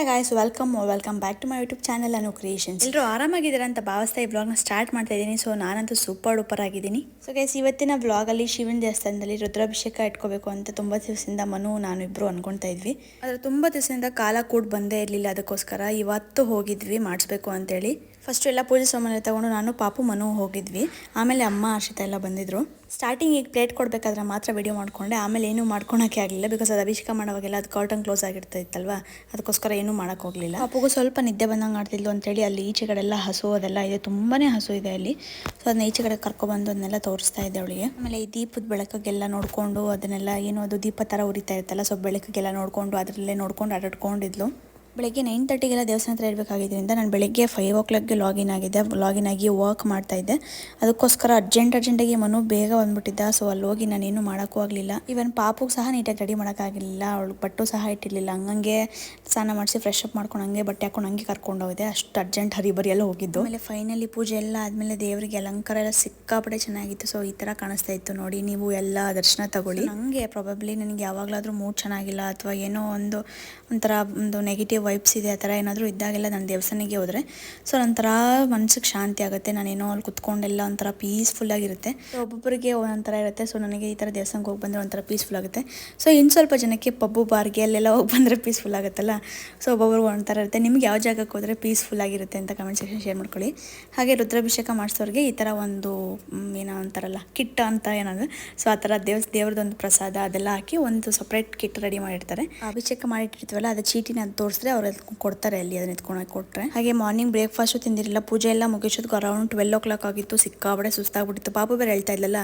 ನಮಸ್ಕಾರ guys welcome welcome back to my YouTube channel Anu creations ಎಲ್ಲರೂ ಆರಾಮಾಗಿದ್ದೀರಾ ಅಂತ ಭಾವಿಸ್ತಾ ಈ ಬ್ಲಾಗ್ನ ಸ್ಟಾರ್ಟ್ ಮಾಡ್ತಾ ಇದ್ದೀನಿ. ಸೊ ನಾನಂತೂ ಸೂಪರ್ ಡೂಪರ್ ಆಗಿದ್ದೀನಿ. ಸೊ ಗೈಸ್ ಇವತ್ತಿನ ಬ್ಲಾಗಲ್ಲಿ ಶಿವನ ದೇವಸ್ಥಾನದಲ್ಲಿ ರುದ್ರಾಭಿಷೇಕ ಇಟ್ಕೋಬೇಕು ಅಂತ ತುಂಬ ದಿವಸದಿಂದ ಮನು ನಾನು ಇಬ್ಬರು ಅನ್ಕೊಳ್ತಾ ಇದ್ವಿ. ಆದರೆ ತುಂಬ ದಿವಸದಿಂದ ಕಾಲ ಕೂಡ ಬಂದೇ ಇರಲಿಲ್ಲ. ಅದಕ್ಕೋಸ್ಕರ ಇವತ್ತು ಹೋಗಿದ್ವಿ ಮಾಡಿಸ್ಬೇಕು ಅಂತೇಳಿ. ಫಸ್ಟ್ ಎಲ್ಲ ಪೂಜೆ ಸಾಮಾನು ತಗೊಂಡು ನಾನು ಪಾಪು ಮನು ಹೋಗಿದ್ವಿ. ಆಮೇಲೆ ಅಮ್ಮ ಆಶಿತ ಎಲ್ಲ ಬಂದಿದ್ರು. ಸ್ಟಾರ್ಟಿಂಗ್ ಈಗ ಪ್ಲೇಟ್ ಕೊಡಬೇಕಾದ್ರೆ ಮಾತ್ರ ವಿಡಿಯೋ ಮಾಡಿಕೊಂಡೆ. ಆಮೇಲೆ ಏನೂ ಮಾಡ್ಕೊಳಕ್ಕೆ ಆಗಲಿಲ್ಲ ಬಿಕಾಸ್ ಅದು ಅಭಿಷೇಕ ಮಾಡೋವಾಗೆಲ್ಲ ಅದು ಕರ್ಟನ್ ಕ್ಲೋಸ್ ಆಗಿರ್ತಾ ಇತ್ತಲ್ವಾ ಅದಕ್ಕೋಸ್ಕರ ಏನೂ ಮಾಡೋಕೆ ಹೋಗಲಿಲ್ಲ. ಅಪ್ಪಗೂ ಸ್ವಲ್ಪ ನಿದ್ದೆ ಬಂದಂಗೆ ಮಾಡ್ತಿದ್ಲು ಅಂತೇಳಿ ಅಲ್ಲಿ ಈಚೆ ಕಡೆ ಎಲ್ಲ ಹಸು, ಅದೆಲ್ಲ ಇದೆ. ತುಂಬಾ ಹಸು ಇದೆ ಅಲ್ಲಿ. ಸೊ ಅದನ್ನ ಈಚೆ ಕಡೆ ಕರ್ಕೊಬಂದು ಅದನ್ನೆಲ್ಲ ತೋರಿಸ್ತಾ ಇದ್ದೆ ಅವಳಿಗೆ. ಆಮೇಲೆ ಈ ದೀಪದ ಬೆಳಕಿಗೆಲ್ಲ ನೋಡಿಕೊಂಡು ಅದನ್ನೆಲ್ಲ ಏನೋ ಅದು ದೀಪ ಥರ ಉರಿತಾ ಇರ್ತಲ್ಲ ಸೊ ಬೆಳಕಿಗೆಲ್ಲ ನೋಡಿಕೊಂಡು ಅದರಲ್ಲೇ ನೋಡ್ಕೊಂಡು ಆಟಾಡ್ಕೊಂಡಿದ್ಲು ಬೆಳಗ್ಗೆ ನೈನ್ ತರ್ಟಿಗೆಲ್ಲ ದೇವಸ್ಥಾನ ಹತ್ರ ಇರಬೇಕಾಗಿದ್ದರಿಂದ ನಾನು ಬೆಳಗ್ಗೆ ಫೈವ್ ಓ ಕ್ಲಾಕ್ಗೆ ಲಾಗಿನ್ ಆಗಿದ್ದೆ. ಲಾಗಿನ್ ಆಗಿ ವರ್ಕ್ ಮಾಡ್ತಾ ಇದ್ದೆ. ಅದಕ್ಕೋಸ್ಕರ ಅರ್ಜೆಂಟ್ ಅರ್ಜೆಂಟಾಗಿ ಮನು ಬೇಗ ಬಂದ್ಬಿಟ್ಟಿದ್ದ. ಸೊ ಅಲ್ಲಿ ಹೋಗಿ ನಾನೇನು ಮಾಡೋಕ್ಕೂ ಆಗಲಿಲ್ಲ. ಇವನ್ ಪಾಪುಗೆ ಸಹ ನೀಟಾಗಿ ರೆಡಿ ಮಾಡೋಕ್ಕಾಗಲಿಲ್ಲ ಅವಳು ಬಟ್ಟು ಸಹ ಇಟ್ಟಿರಲಿಲ್ಲ. ಹಂಗಂಗೆ ಸ್ನಾನ ಮಾಡಿಸಿ ಫ್ರೆಶ್ ಅಪ್ ಮಾಡ್ಕೊಂಡು ಹಂಗೆ ಬಟ್ಟೆ ಹಾಕೊಂಡು ಹಂಗೆ ಕರ್ಕೊಂಡು ಹೋಗಿದೆ ಅಷ್ಟು ಅರ್ಜೆಂಟ್ ಹರಿಬರಿ ಎಲ್ಲ ಹೋಗಿದ್ದು. ಆಮೇಲೆ ಫೈನಲಿ ಪೂಜೆ ಎಲ್ಲ ಆದಮೇಲೆ ದೇವರಿಗೆ ಅಲಂಕಾರ ಎಲ್ಲ ಸಿಕ್ಕಾಪಟ್ಟೆ ಚೆನ್ನಾಗಿತ್ತು. ಸೊ ಈ ಥರ ಕಾಣಿಸ್ತಾ ಇತ್ತು ನೋಡಿ. ನೀವು ಎಲ್ಲ ದರ್ಶನ ತಗೊಳ್ಳಿ. ಹಂಗೆ ಪ್ರಾಬಬ್ಲಿ ನನಗೆ ಯಾವಾಗಲಾದರೂ ಮೂಡ್ ಚೆನ್ನಾಗಿಲ್ಲ ಅಥವಾ ಏನೋ ಒಂದು ಒಂಥರ ಒಂದು ನೆಗೆಟಿವ್ ವೈಬ್ಸ್ ಇದೆ, ಆ ಥರ ಏನಾದರೂ ಇದ್ದಾಗೆಲ್ಲ ನಾನು ದೇವಸ್ಥಾನಕ್ಕೆ ಹೋದರೆ. ಸೊ ನಂತರ ಮನ್ಸಿಗೆ ಶಾಂತಿ ಆಗುತ್ತೆ, ನಾನೇನೋ ಅಲ್ಲಿ ಕುತ್ಕೊಂಡೆಲ್ಲ ಒಂಥರ ಪೀಸ್ಫುಲ್ ಆಗಿರುತ್ತೆ. ಸೊ ಒಬ್ಬೊಬ್ಬರಿಗೆ ಒಂಥರ ಇರುತ್ತೆ ಸೊ ನನಗೆ ಈ ಥರ ದೇವಸ್ಥಾನಕ್ಕೆ ಹೋಗಿ ಬಂದರೆ ಒಂಥರ ಪೀಸ್ಫುಲ್ ಆಗುತ್ತೆ. ಸೊ ಇನ್ನು ಸ್ವಲ್ಪ ಜನಕ್ಕೆ ಪಬ್ಬು, ಬಾರ್ಗೆ ಅಲ್ಲೆಲ್ಲ ಹೋಗಿ ಬಂದರೆ ಪೀಸ್ಫುಲ್ ಆಗುತ್ತಲ್ಲ. ಸೊ ಒಬ್ಬೊಬ್ರು ಒಂಥರ ಇರುತ್ತೆ. ನಿಮ್ಗೆ ಯಾವ ಜಾಗಕ್ಕೆ ಹೋದರೆ ಪೀಸ್ಫುಲ್ ಆಗಿರುತ್ತೆ ಅಂತ ಕಮೆಂಟ್ ಸೆಕ್ಷನ್ ಶೇರ್ ಮಾಡ್ಕೊಳ್ಳಿ. ಹಾಗೆ ರುದ್ರಾಭಿಷೇಕ ಮಾಡಿಸೋರಿಗೆ ಈ ಥರ ಒಂದು ಏನೋ ಅಂತಾರಲ್ಲ, ಕಿಟ್ ಅಂತ ಏನಾದ್ರು. ಸೊ ಆ ಥರ ದೇವ್ ದೇವ್ರದ್ದೊಂದು ಪ್ರಸಾದ ಅದೆಲ್ಲ ಹಾಕಿ ಒಂದು ಸಪ್ರೇಟ್ ಕಿಟ್ ರೆಡಿ ಮಾಡಿರ್ತಾರೆ. ಅಭಿಷೇಕ ಮಾಡಿಟ್ಟಿರ್ತೀವಲ್ಲ, ಅದು ಚೀಟಿನ ಅದು ತೋರಿಸಿದ್ರೆ ಅವ್ರು ಕೊಡ್ತಾರೆ ಅಲ್ಲಿ ಅದನ್ನ ಎತ್ಕೊಂಡು ಕೊಟ್ಟರೆ ಹಾಗೆ ಮಾರ್ನಿಂಗ್ ಬ್ರೇಕ್ಫಾಸ್ಟ್ ತಿಂದಿರಲಿಲ್ಲ, ಪೂಜೆ ಎಲ್ಲ ಮುಗಿಸೋದಕ್ಕೆ ಅರೌಂಡ್ ಟ್ವೆಲ್ ಓ ಕ್ಲಾಕ್ ಆಗಿತ್ತು ಸಿಕ್ಕಾಬಡೆ ಸುಸ್ತಾಗ್ಬಿಟ್ಟಿತ್ತು. ಪಾಪು ಬೇರೆ ಹೇಳ್ತಾ ಇಲ್ಲಲ್ಲ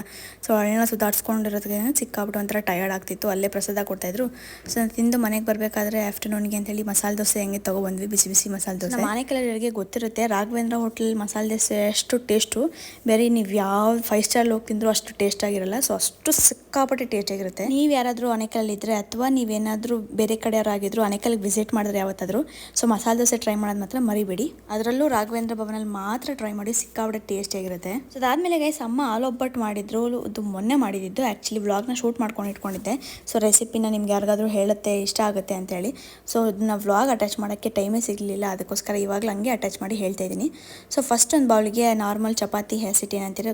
ಸೊ ಅವಳನ್ನ ಸುಧಾರಿಸ್ಕೊಂಡಿರೋದಕ್ಕೆ ಸಿಕ್ಕಾಬಿಟ್ಟು ಒಂಥರ ಟಯರ್ಡ್ ಆಗ್ತಿತ್ತು, ಅಲ್ಲೇ ಪ್ರಸಾದ ಕೊಡ್ತಾಯಿದ್ರು ಸೊ ನಾನು ತಿಂದು ಮನೆಗೆ ಬರಬೇಕಾದ್ರೆ ಆಫ್ಟರ್ನೂನ್ಗೆ ಅಂತೇಳಿ ಮಸಾಲೆ ದೋಸೆ ಹೆಂಗೆ ತೊಗೊಬಂದ್ವಿ, ಬಿಸಿ ಬಿಸಿ ಮಸಾಲೆ ದೋಸೆ. ಮನೆ ಕೆಲವರಿಗೆ ಗೊತ್ತಿರುತ್ತೆ, ರಾಘವೇಂದ್ರ ಹೋಟೆಲ್ ಮಸಾಲೆ ದೋಸೆ ಅಷ್ಟು ಟೇಸ್ಟು ಬೇರೆ ನೀವು ಯಾವ ಫೈವ್ ಸ್ಟಾರ್ ಹೋಗಿ ತಿಂದರೂ ಅಷ್ಟು ಟೇಸ್ಟ್ ಆಗಿರಲ್ಲ ಸೊ ಅಷ್ಟು ಸಿಕ್ಕಾಪಟ್ಟೆ ಟೇಸ್ಟ್ ಆಗಿರುತ್ತೆ. ನೀವು ಯಾರಾದರೂ ಅನೇಕಲ್ಲಿ ಇದ್ದರೆ ಅಥವಾ ನೀವೇನಾದರೂ ಬೇರೆ ಕಡೆಯವರಾಗಿದ್ರು ಅನೇಕಲ್ಗೆ ವಿಸಿಟ್ ಮಾಡಿದ್ರೆ ಯಾವತ್ತಾದರೂ ಸೊ ಮಸಾಲೆ ದೋಸೆ ಟ್ರೈ ಮಾಡೋದು ಮಾತ್ರ ಮರಿಬೇಡಿ. ಅದರಲ್ಲೂ ರಾಘವೇಂದ್ರ ಭವನಲ್ಲಿ ಮಾತ್ರ ಟ್ರೈ ಮಾಡಿ ಸಿಕ್ಕಾಪಟ್ಟೆ ಟೇಸ್ಟ್ ಆಗಿರುತ್ತೆ. ಸೊ ಅದಾದಮೇಲೆ ಗೈಸ್ ಅಮ್ಮ ಆಲು ಒಬ್ಬಟ್ಟು ಮಾಡಿದ್ರು. ಅದು ಮೊನ್ನೆ ಮಾಡಿದ್ದು ಆ್ಯಕ್ಚುಲಿ ವ್ಲಾಗ್ನ ಶೂಟ್ ಮಾಡ್ಕೊಂಡು ಇಟ್ಕೊಂಡಿದ್ದೆ. ಸೊ ರೆಸಿಪಿನ ನಿಮ್ಗೆ ಯಾರಿಗಾದ್ರೂ ಹೇಳುತ್ತೆ ಇಷ್ಟ ಆಗುತ್ತೆ ಅಂತೇಳಿ ಸೊ ಇದನ್ನ ವ್ಲಾಗ್ ಅಟ್ಯಾಚ್ ಮಾಡೋಕ್ಕೆ ಟೈಮೇ ಸಿಗಲಿಲ್ಲ. ಅದಕ್ಕೋಸ್ಕರ ಇವಾಗಲೂ ಹಂಗೆ ಅಟ್ಯಾಚ್ ಮಾಡಿ ಹೇಳ್ತಾ ಇದ್ದೀನಿ. ಸೊ ಫಸ್ಟ್ ಒಂದು ಬೌಲಿಗೆ ನಾರ್ಮಲ್ ಚಪಾತಿ ಹಸಿಟ್ಟು ಏನಂತೀರ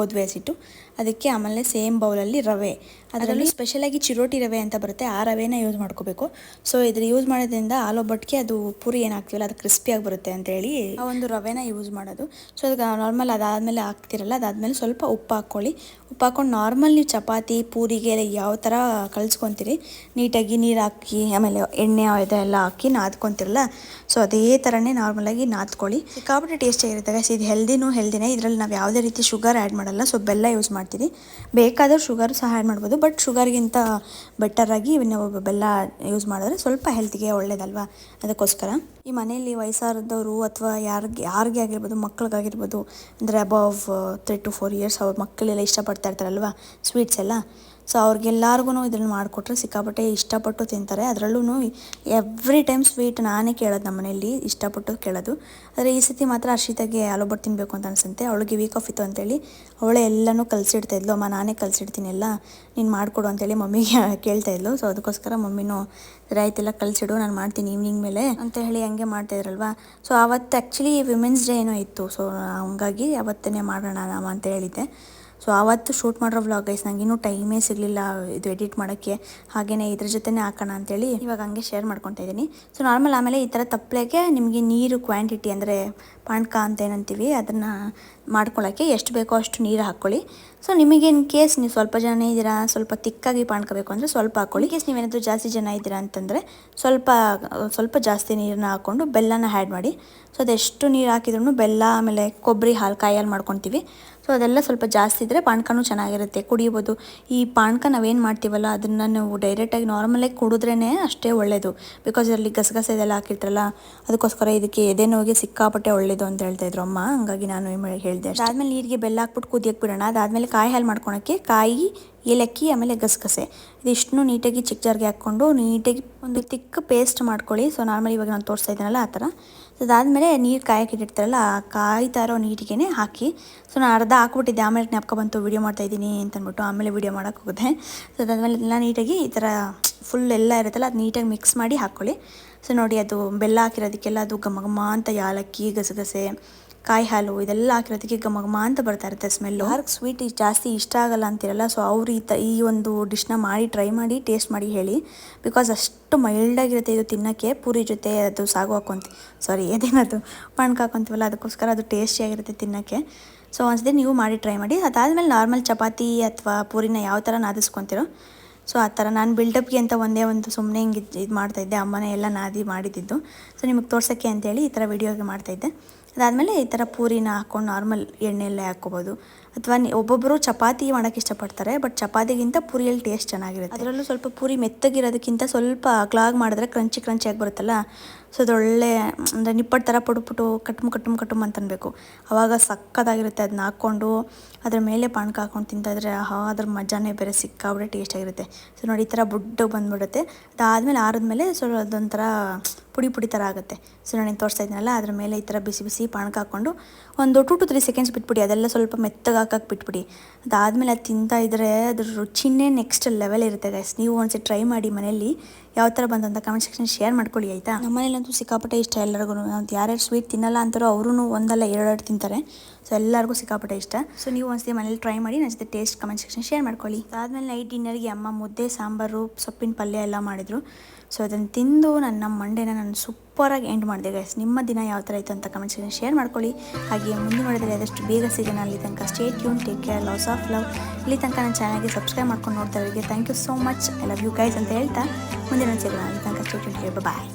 ಗೋಧಿ ಹೆಸಿಟ್ಟು ಅದಕ್ಕೆ ಆಮೇಲೆ ಸೇಮ್ ಬೌಲಲ್ಲಿ ರವೆ. ಅದರಲ್ಲಿ ಸ್ಪೆಷಲಾಗಿ ಚಿರೋಟಿ ರವೆ ಅಂತ ಬರುತ್ತೆ. ಆ ರವೆನ ಯೂಸ್ ಮಾಡ್ಕೋಬೇಕು. ಸೊ ಇದ್ರ ಯೂಸ್ ಮಾಡೋದ್ರಿಂದ ಒಬ್ಬಟ್ಟಿಗೆ ಅದು ಪೂರಿ ಏನು ಹಾಕ್ತೀವಲ್ಲ ಅದು ಕ್ರಿಸ್ಪಿಯಾಗಿ ಬರುತ್ತೆ ಅಂತೇಳಿ ಆ ಒಂದು ರವೆನ ಯೂಸ್ ಮಾಡೋದು. ಸೊ ಅದಕ್ಕೆ ನಾರ್ಮಲ್ ಅದಾದಮೇಲೆ ಹಾಕ್ತಿರಲ್ಲ, ಅದಾದಮೇಲೆ ಸ್ವಲ್ಪ ಉಪ್ಪು ಹಾಕ್ಕೊಳ್ಳಿ. ಉಪ್ಪು ಹಾಕ್ಕೊಂಡು ನಾರ್ಮಲ್ ನೀವು ಚಪಾತಿ, ಪೂರಿಗೆ ಯಾವ ಥರ ಕಲಿಸ್ಕೊತೀರಿ. ನೀಟಾಗಿ ನೀರು ಹಾಕಿ, ಆಮೇಲೆ ಎಣ್ಣೆ ಇದೆಲ್ಲ ಹಾಕಿ ನಾದ್ಕೊತಿರಲ್ಲ ಸೊ ಅದೇ ಥರನೇ ನಾರ್ಮಲಾಗಿ ನಾದ್ಕೊಳ್ಳಿ. ಸಿಕ್ಕಾಪಟ್ಟೆ ಟೇಸ್ಟ್ ಆಗಿರುತ್ತೆ guys. ಇದು ಹೆಲ್ದಿನೂ ಹೆಲ್ದಿನೇ ಇದರಲ್ಲಿ ನಾವು ಯಾವುದೇ ರೀತಿ ಶುಗರ್ ಆ್ಯಡ್ ಮಾಡಲ್ಲ ಸೊ ಬೆಲ್ಲ ಯೂಸ್ ಮಾಡ್ತೀವಿ. ಬೇಕಾದರೂ ಶುಗರ್ ಸಹ ಆ್ಯಡ್ ಮಾಡ್ಬೋದು ಬಟ್ ಶುಗರ್ಗಿಂತ ಬೆಟರಾಗಿ ನಾವು ಬೆಲ್ಲ ಯೂಸ್ ಮಾಡಿದ್ರೆ ಸ್ವಲ್ಪ ಹೆಲ್ತಿಗೆ ಒಳ್ಳೇದಲ್ವಾ? ಅದಕ್ಕೋಸ್ಕರ. ಈ ಮನೆಯಲ್ಲಿ ವಯಸ್ಸಾದವರು ಅಥವಾ ಯಾರಿಗೆ ಯಾರಿಗೆ ಆಗಿರ್ಬೋದು, ಮಕ್ಳಿಗಾಗಿರ್ಬೋದು, ಅಂದರೆ above three to four years ಅವ್ರ ಮಕ್ಕಳೆಲ್ಲ ಇಷ್ಟಪಡ್ತಾ ಇರ್ತಾರಲ್ವ ಸ್ವೀಟ್ಸ್ ಎಲ್ಲ ಸೊ ಅವ್ರಿಗೆಲ್ಲರಿಗೂ ಇದನ್ನು ಮಾಡಿಕೊಟ್ರೆ ಸಿಕ್ಕಾಪಟ್ಟೆ ಇಷ್ಟಪಟ್ಟು ತಿಂತಾರೆ. ಅದರಲ್ಲೂ ಎವ್ರಿ ಟೈಮ್ ಸ್ವೀಟ್ ನಾನೇ ಕೇಳೋದು ನಮ್ಮ ಮನೆಯಲ್ಲಿ ಇಷ್ಟಪಟ್ಟು ಕೇಳೋದು. ಆದರೆ ಈ ಸತಿ ಮಾತ್ರ ಹರ್ಷಿತಾಗೆ ಆಲೂಬಟ್ಟು ತಿನ್ನಬೇಕು ಅಂತ ಅನಿಸುತ್ತೆ. ಅವಳಿಗೆ ವೀಕ್ ಆಫ್ ಇತ್ತು ಅಂತೇಳಿ ಅವಳೇ ಎಲ್ಲನೂ ಕಲಿಸಿಡ್ತಾ ಇದ್ಲು. ಅಮ್ಮ, ನಾನೇ ಕಲಿಸಿಡ್ತೀನಿ ಎಲ್ಲ, ನೀನು ಮಾಡಿಕೊಡು ಅಂತೇಳಿ ಮಮ್ಮಿಗೆ ಕೇಳ್ತಾ ಇದ್ಲು. ಸೊ ಅದಕ್ಕೋಸ್ಕರ ಮಮ್ಮಿನೂ ರೈತೆಲ್ಲ ಕಲಿಸಿಡು, ನಾನು ಮಾಡ್ತೀನಿ ಈವ್ನಿಂಗ್ ಮೇಲೆ ಅಂತ ಹೇಳಿ ಹಂಗೆ ಮಾಡ್ತಾ ಇದ್ರಲ್ವಾ. ಸೊ ಆವತ್ತು ಆ್ಯಕ್ಚುಲಿ ವಿಮೆನ್ಸ್ ಡೇ ಏನೋ ಇತ್ತು. ಸೊ ಹಂಗಾಗಿ ಅವತ್ತೇ ಮಾಡೋಣ ನಾವು ಅಂತ ಹೇಳಿದ್ದೆ. ಸೊ ಆವತ್ತು ಶೂಟ್ ಮಾಡಿರೋ ವ್ಲಾಗ್ ಗೈಸ್ ನಂಗೆ ಇನ್ನೂ ಟೈಮೇ ಸಿಗಲಿಲ್ಲ ಇದು ಎಡಿಟ್ ಮಾಡೋಕ್ಕೆ. ಹಾಗೆಯೇ ಇದ್ರ ಜೊತೆನೇ ಹಾಕೋಣ ಅಂತೇಳಿ ಇವಾಗ ಹಂಗೆ ಶೇರ್ ಮಾಡ್ಕೊತಾ ಇದ್ದೀನಿ. ಸೊ ನಾರ್ಮಲ್ ಆಮೇಲೆ ಈ ಥರ ತಪ್ಪಲೆಗೆ ನಿಮಗೆ ನೀರು ಕ್ವಾಂಟಿಟಿ ಅಂದರೆ ಪಾಣ್ಕ ಅಂತ ಏನಂತೀವಿ, ಅದನ್ನು ಮಾಡ್ಕೊಳ್ಳೋಕ್ಕೆ ಎಷ್ಟು ಬೇಕೋ ಅಷ್ಟು ನೀರು ಹಾಕ್ಕೊಳ್ಳಿ. ಸೊ ನಿಮಗೆ ಕೇಸ್ ನೀವು ಸ್ವಲ್ಪ ಜನ ಇದ್ದೀರಾ, ಸ್ವಲ್ಪ ತಿಕ್ಕಾಗಿ ಪಾಣ್ಕೋಬೇಕು ಅಂದರೆ ಸ್ವಲ್ಪ ಹಾಕ್ಕೊಳ್ಳಿ. ಕೇಸ್ ನೀವೇನಾದರೂ ಜಾಸ್ತಿ ಜನ ಇದ್ದೀರಾ ಅಂತಂದರೆ ಸ್ವಲ್ಪ ಸ್ವಲ್ಪ ಜಾಸ್ತಿ ನೀರನ್ನ ಹಾಕ್ಕೊಂಡು ಬೆಲ್ಲನ ಆ್ಯಡ್ ಮಾಡಿ. ಸೊ ಅದೆಷ್ಟು ನೀರು ಹಾಕಿದ್ರು ಬೆಲ್ಲ, ಆಮೇಲೆ ಕೊಬ್ಬರಿ ಹಾಲು ಕಾಯಿ ಹಾಲು ಮಾಡ್ಕೊತೀವಿ. ಸೊ ಅದೆಲ್ಲ ಸ್ವಲ್ಪ ಜಾಸ್ತಿ ಇದ್ದರೆ ಪಾಣ್ಕನೂ ಚೆನ್ನಾಗಿರುತ್ತೆ, ಕುಡಿಬೋದು. ಈ ಪಾಣ್ಕ ನಾವೇನು ಮಾಡ್ತೀವಲ್ಲ, ಅದನ್ನು ನಾವು ಡೈರೆಕ್ಟಾಗಿ ನಾರ್ಮಲಾಗಿ ಕುಡಿದ್ರೇ ಅಷ್ಟೇ ಒಳ್ಳೆಯದು ಬಿಕಾಸ್ ಇದರಲ್ಲಿ ಗಸಗಸೆ ಇದೆಲ್ಲ ಹಾಕಿರ್ತಾರಲ್ಲ, ಅದಕ್ಕೋಸ್ಕರ ಇದಕ್ಕೆ ಎದೆ ನೋವಿಗೆ ಸಿಕ್ಕಾಪಟ್ಟೆ ಒಳ್ಳೇದು ಅಂತ ಹೇಳ್ತಾಯಿದ್ರು ಅಮ್ಮ. ಹಂಗಾಗಿ ನಾನು ಏನು ಹೇಳಿದೆ ಅದಾದ್ಮೇಲೆ ನೀರಿಗೆ ಬೆಲ್ಲ ಹಾಕ್ಬಿಟ್ಟು ಕುದಿಯಕ್ಕೆ ಬಿಡೋಣ. ಅದಾದಮೇಲೆ ಕಾಯಿ ಹಾಲು ಮಾಡ್ಕೊಳಕ್ಕೆ ಕಾಯಿ, ಏಲಕ್ಕಿ, ಆಮೇಲೆ ಗಸಗಸೆ. ಇದಿಷ್ಟು ನೀಟಾಗಿ ಚಿಕ್ಕ ಜಾರ್ಗೆ ಹಾಕ್ಕೊಂಡು ನೀಟಾಗಿ ಒಂದು ತಿಕ್ಕ ಪೇಸ್ಟ್ ಮಾಡ್ಕೊಳ್ಳಿ. ಸೊ ನಾರ್ಮಲ್ ಇವಾಗ ನಾನು ತೋರಿಸ್ತಾ ಇದ್ದೀನಲ್ಲ ಆ ಥರ. ಸೊ ಅದಾದಮೇಲೆ ನೀರು ಕಾಯಕ್ಕೆ ಇಟ್ಟಿರ್ತಾರಲ್ಲ ಆ ಕಾಯ್ತಾ ಇರೋ ನೀಟಿಗೆ ಹಾಕಿ. ಸೊ ನಾನು ಅರ್ಧ ಹಾಕ್ಬಿಟ್ಟಿದ್ದೆ. ಆಮೇಲೆ ಜ್ಞಾಪಕ ಬಂತು. ವೀಡಿಯೋ ಮಾಡ್ತಾ ಇದ್ದೀನಿ ಅಂತಂದ್ಬಿಟ್ಟು ಆಮೇಲೆ ವೀಡಿಯೋ ಮಾಡೋಕೆ ಹೋಗಿದೆ ಸೊ ಅದಾದಮೇಲೆ ಎಲ್ಲ ನೀಟಾಗಿ ಈ ಥರ ಫುಲ್ ಎಲ್ಲ ಇರುತ್ತಲ್ಲ ಅದು ನೀಟಾಗಿ ಮಿಕ್ಸ್ ಮಾಡಿ ಹಾಕ್ಕೊಳ್ಳಿ ಸೊ ನೋಡಿ ಅದು ಬೆಲ್ಲ ಹಾಕಿರೋದಕ್ಕೆಲ್ಲ ಅದು ಘಮ ಘಮ ಅಂತ ಯಾಲಕ್ಕಿ ಗಸಗಸೆ ಕಾಯಿ ಹಾಲು ಇದೆಲ್ಲ ಹಾಕಿರೋದಕ್ಕೆ ಘಮ ಘಮ ಅಂತ ಬರ್ತಾ ಇರುತ್ತೆ ಸ್ಮೆಲ್ ಯಾರಿಗೆ ಸ್ವೀಟ್ ಜಾಸ್ತಿ ಇಷ್ಟ ಆಗಲ್ಲ ಅಂತಿರಲ್ಲ ಸೊ ಅವ್ರು ಈ ತ ಈ ಒಂದು ಡಿಶ್ನ ಮಾಡಿ ಟ್ರೈ ಮಾಡಿ ಟೇಸ್ಟ್ ಮಾಡಿ ಹೇಳಿ. ಬಿಕಾಸ್ ಅಷ್ಟು ಮೈಲ್ಡ್ ಆಗಿರುತ್ತೆ ಇದು ತಿನ್ನೋಕ್ಕೆ, ಪೂರಿ ಜೊತೆ ಅದು ಸಾಗು ಹಾಕೊಂತಿ. ಸಾರಿ ಅದೇನದು? ಪಣ್ಕ ಹಾಕೊಂತೀವಲ್ಲ, ಅದಕ್ಕೋಸ್ಕರ ಅದು ಟೇಸ್ಟಿಯಾಗಿರುತ್ತೆ ತಿನ್ನೋಕ್ಕೆ. ಸೊ ಒಂದ್ಸತಿ ನೀವು ಮಾಡಿ ಟ್ರೈ ಮಾಡಿ. ಅದಾದಮೇಲೆ ನಾರ್ಮಲ್ ಚಪಾತಿ ಅಥವಾ ಪೂರಿನ ಯಾವ ಥರ ನಾದಿಸ್ಕೊತಿರೋ ಸೊ ಆ ಥರ ನಾನು ಬಿಲ್ಡಪ್ಗೆ ಅಂತ ಒಂದೇ ಒಂದು ಸುಮ್ಮನೆ ಹಿಂಗೆ ಇದು ಮಾಡ್ತಾಯಿದ್ದೆ ಅಮ್ಮನೇ ಎಲ್ಲ ನಾದಿ ಮಾಡಿದ್ದು. ಸೊ ನಿಮಗೆ ತೋರ್ಸೋಕ್ಕೆ ಅಂತೇಳಿ ಈ ಥರ ವೀಡಿಯೋಗೆ ಮಾಡ್ತಾಯಿದ್ದೆ ಅದಾದಮೇಲೆ ಈ ಥರ ಪೂರಿನ ಹಾಕ್ಕೊಂಡು ನಾರ್ಮಲ್ ಎಣ್ಣೆಯಲ್ಲೇ ಹಾಕ್ಕೋಬೋದು. ಅಥವಾ ಒಬ್ಬೊಬ್ಬರು ಚಪಾತಿ ಮಾಡೋಕ್ಕೆ ಇಷ್ಟಪಡ್ತಾರೆ, ಬಟ್ ಚಪಾತಿಗಿಂತ ಪೂರಿಯಲ್ಲಿ ಟೇಸ್ಟ್ ಚೆನ್ನಾಗಿರುತ್ತೆ. ಅದರಲ್ಲೂ ಸ್ವಲ್ಪ ಪೂರಿ ಮೆತ್ತಗಿರೋದಕ್ಕಿಂತ ಸ್ವಲ್ಪ ಕ್ಲಾಗ್ ಮಾಡಿದ್ರೆ ಕ್ರಂಚಿ ಕ್ರಂಚಿಯಾಗಿ ಬರುತ್ತಲ್ಲ ಸೊ ಅದೊಳ್ಳೆ ಅಂದರೆ ನಿಪ್ಪಟ್ ಥರ ಪುಟು ಕಟ್ಮ್ ಕಟ್ಮ್ ಕಟ್ಮ್ ಅಂತ ಅನ್ಬೇಕು ಅವಾಗ ಸಕ್ಕತ್ತಾಗಿರುತ್ತೆ ಅದನ್ನ ಹಾಕ್ಕೊಂಡು, ಅದ್ರ ಮೇಲೆ ಪಾನಕ ಹಾಕ್ಕೊಂಡು ತಿಂತಾಯಿದ್ರೆ ಆಹಾ, ಅದ್ರ ಮಜಾನೇ ಬೇರೆ ಸಿಕ್ಕಾಬಿಟ್ಟೆ ಟೇಸ್ಟ್ ಆಗಿರುತ್ತೆ. ಸೊ ನೋಡಿ, ಈ ಥರ ಬುಡ್ಡು ಬಂದ್ಬಿಡುತ್ತೆ. ಅದಾದಮೇಲೆ ಆರಿದ್ಮೇಲೆ ಸೊ ಅದೊಂಥರ ಪುಡಿ ಪುಡಿ ಥರ ಆಗುತ್ತೆ. ಸೊ ನಾನು ತೋರಿಸ್ತಾ ಇದ್ದೀನಲ್ಲ, ಅದ್ರ ಮೇಲೆ ಈ ಥರ ಬಿಸಿ ಬಿಸಿ ಪಾನಕ ಹಾಕ್ಕೊಂಡು ಒಂದು ಟು ಟು ತ್ರೀ ಸೆಕೆಂಡ್ಸ್ ಬಿಟ್ಬಿಡಿ. ಅದೆಲ್ಲ ಸ್ವಲ್ಪ ಮೆತ್ತಗೆ ಹಾಕಕ್ಕೆ ಬಿಟ್ಬಿಡಿ. ಅದಾದಮೇಲೆ ಅದು ತಿಂತಾ ಇದ್ದರೆ ಅದ್ರ ರುಚಿನೇ ನೆಕ್ಸ್ಟ್ ಲೆವೆಲ್ ಇರುತ್ತೆ ಗೈಸ್ ನೀವು ಒಂದ್ಸತಿ ಟ್ರೈ ಮಾಡಿ ಮನೇಲಿ ಯಾವ ಥರ ಬಂತು ಅಂತ ಕಮೆಂಟ್ ಸೆಕ್ಷನ್ ಶೇರ್ ಮಾಡ್ಕೊಳ್ಳಿ, ಆಯಿತಾ? ನಮ್ಮ ಮನೇಲಂತೂ ಸಿಕ್ಕಾಪಟ್ಟೆ ಇಷ್ಟ, ಎಲ್ಲರಿಗೂ. ಯಾರ್ಯಾರು ಸ್ವೀಟ್ ತಿನ್ನಲ್ಲ ಅಂತಾರೋ ಅವರು ಒಂದಲ್ಲ ಎರಡೆರಡು ತಿಂತಾರೆ. ಸೊ ಎಲ್ಲರಿಗೂ ಸಿಕ್ಕಾಪಟ್ಟೆ ಇಷ್ಟ. ಸೊ ನೀವು ಒಂದ್ಸತಿ ಮನೇಲಿ ಟ್ರೈ ಮಾಡಿ ನನ್ನ ಜೊತೆ ಟೇಸ್ಟ್ ಕಮೆಂಟ್ ಸೆಕ್ಷನ್ ಶೇರ್ ಮಾಡ್ಕೊಳ್ಳಿ. ಅದಾದಮೇಲೆ ನೈಟ್ ಡಿನ್ನರ್ಗೆ ಅಮ್ಮ ಮುದ್ದೆ, ಸಾಂಬಾರು, ಸೊಪ್ಪಿನ ಪಲ್ಯ ಎಲ್ಲ ಮಾಡಿದರು. ಸೊ ಅದನ್ನು ತಿಂದು ನನ್ನ ಮಂಡೇನ ನಾನು ಸೂಪರಾಗಿ ಎಂಡ್ ಮಾಡಿದೆ ಗೈಸ್ ನಿಮ್ಮ ದಿನ ಯಾವ ಥರ ಇತ್ತು ಅಂತ ಕಮೆಂಟ್ಸ್ಗೆ ಶೇರ್ ಮಾಡ್ಕೊಳ್ಳಿ. ಹಾಗೆ ಮುಂದೆ ನೋಡಿದರೆ ಆದಷ್ಟು ಬೇಗ ಸಿಗೋಣ ಅಲ್ಲಿ ತನಕ stay tuned take care lots of love ಇಲ್ಲಿ ತನಕ ನನ್ನ ಚಾನಲ್ಗೆ ಸಬ್ಸ್ಕ್ರೈಬ್ ಮಾಡ್ಕೊಂಡು ನೋಡ್ತಾ thank you so much I love you guys ಅಂತ ಹೇಳ್ತಾ ಮುಂದೆ ನಾನು ಸಿಗೋಣ ಅಲ್ಲಿ ತನಕ ಸ್ಟೇಟ್ ಟ್ಯೂನ್ ಕೇರ್ ಬಾಯ್